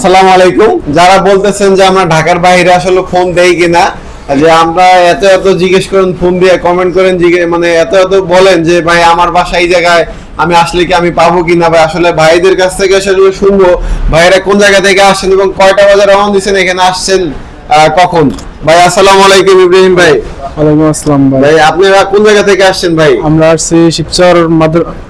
আসসালামু আলাইকুম। যারা বলতেছেন যে আমরা ঢাকার বাইরে আসলে ফোন দেই কিনা যে আমরা এত এত জিজ্ঞেস করেন ফোন দিয়ে কমেন্ট করেন মানে এত এত বলেন যে ভাই আমার বাসা এই জায়গায় আমি আসলে কি আমি পাবো কিনা? ভাই আসলে ভাইদের কাছ থেকে আসলে শুনব ভাইরা কোন জায়গা থেকে আসছেন এবং কয়টা বাজে রওনা দিচ্ছেন এখানে আসছেন কখন? ভাই আসসালামু আলাইকুম ইব্রাহিম ভাই। ওয়ালাইকুম আসসালাম ভাই। ভাই আপনারা কোন জায়গা থেকে আসছেন ভাই? আমরা আসছি শিবচর মাদার যে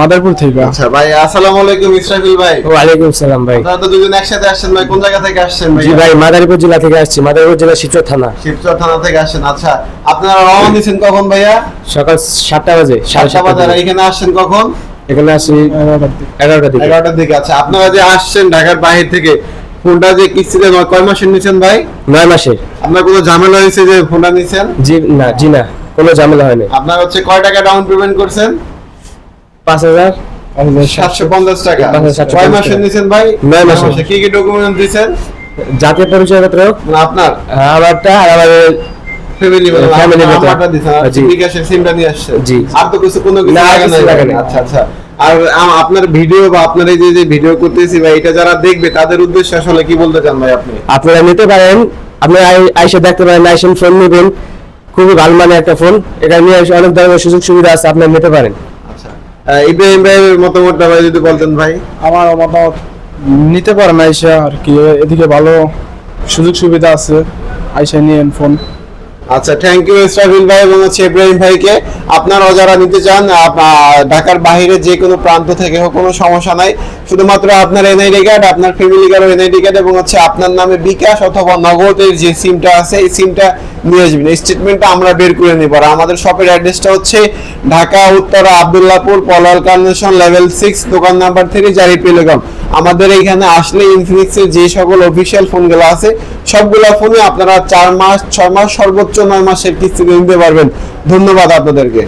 মাদারপুর থেকে। আচ্ছা ভাই আসসালামু আলাইকুম ইসরাফিল ভাই। ওয়ালাইকুম সালাম ভাই। আপনারা তো দুজন একসাথে আসছেন ভাই কোন জায়গা থেকে আসছেন ভাই জি ভাই মাদারীপুর জেলা থেকে আসছি মাদারীপুর জেলা শিবচর থানা। শিবচর থানা থেকে আসছেন আচ্ছা আপনারা রওনা দিচ্ছেন কখন ভাইয়া? সকাল সাতটা বাজে সাড়ে সাতটা সাতটা বাজে। এখানে আসছেন কখন? এখানে আসি এগারোটার দিকে। এগারোটা দিকে এগারোটার দিকে আচ্ছা আপনারা যে আসছেন ঢাকার বাইরে থেকে ফোনটা যে কিস্তিতে নয় কয় মাসের নিছেন ভাই? নয় মাসের। আপনার কোনো ঝামেলা হয়েছে যে ফোনটা নিছেন? জি না জি না কোনো ঝামেলা হয়নি। আপনার হচ্ছে কয় টাকা ডাউন পেমেন্ট করছেন? পাঁচ হাজার সাতশো পঞ্চাশ টাকা সাতশো মাসের টাকা। ভাই নয় মাসের। কি কি ডকুমেন্ট দিছেন জাতীয় পরিচয়পত্র মানে আপনার আমারটা আর আমাদের ফ্যামিলি Family মতো। নাম্বারটা দিছেন আর জি। বিকাশের সিমটা নিয়ে আসছেন জি। আর তো কিছু কোনো কিছু লাগে কিছু নাই লাগে ভাই। নাই। আচ্ছা আচ্ছা আর আপনার ভিডিও বা আপনার এই যে যে ভিডিও করতেছি ভাই এটা যারা দেখবে তাদের উদ্দেশ্যে আসলে কি বলতে চান ভাই আপনি আপনারা নিতে পারেন আপনারা আইসে দেখতে পারেন আইসেন ফোন নেবেন খুবই ভালো মানের একটা ফোন এটা নিয়ে অনেক ধরনের সুযোগ সুবিধা আছে আপনারা নিতে পারেন ইব্রাহিম ভাইয়ের মতামতটা ভাই যদি বলতেন ভাই। আমার মতামত নিতে পারেন আইসা আর কি, এদিকে ভালো সুযোগ সুবিধা আছে, আইসা নিয়ে ফোন। আচ্ছা থ্যাংক ইউ ইসরাফিল ভাই এবং হচ্ছে ইব্রাহিম ভাইকে। আপনারাও যারা নিতে চান ঢাকার বাইরে যে কোনো প্রান্ত থেকে হোক, কোনো সমস্যা নাই। শুধুমাত্র আপনার এনআইডি কার্ড আপনার ফ্যামিলি কার্ড এনআইডি কার্ড এবং হচ্ছে আপনার নামে বিকাশ অথবা নগদের যে সিমটা আছে, এই সিমটা নিয়ে আসবেন। এই স্টেটমেন্টটা আমরা বের করে নিব। আর আমাদের শপের অ্যাড্রেসটা হচ্ছে ঢাকা, উত্তরা, আবদুল্লাপুর, পলাল কার্নেশন লেভেল সিক্স দোকান নাম্বার থেকে জারি পেলেগম আমাদের এখানে আসলে ইনফিনিক্সের যে সকল অফিসিয়াল ফোন ফোনগুলো আছে, সবগুলো ফোনে আপনারা চার মাস, ছয় মাস, সর্বোচ্চ নয় মাসের কিস্তিতে নিতে পারবেন। ধন্যবাদ আপনাদেরকে।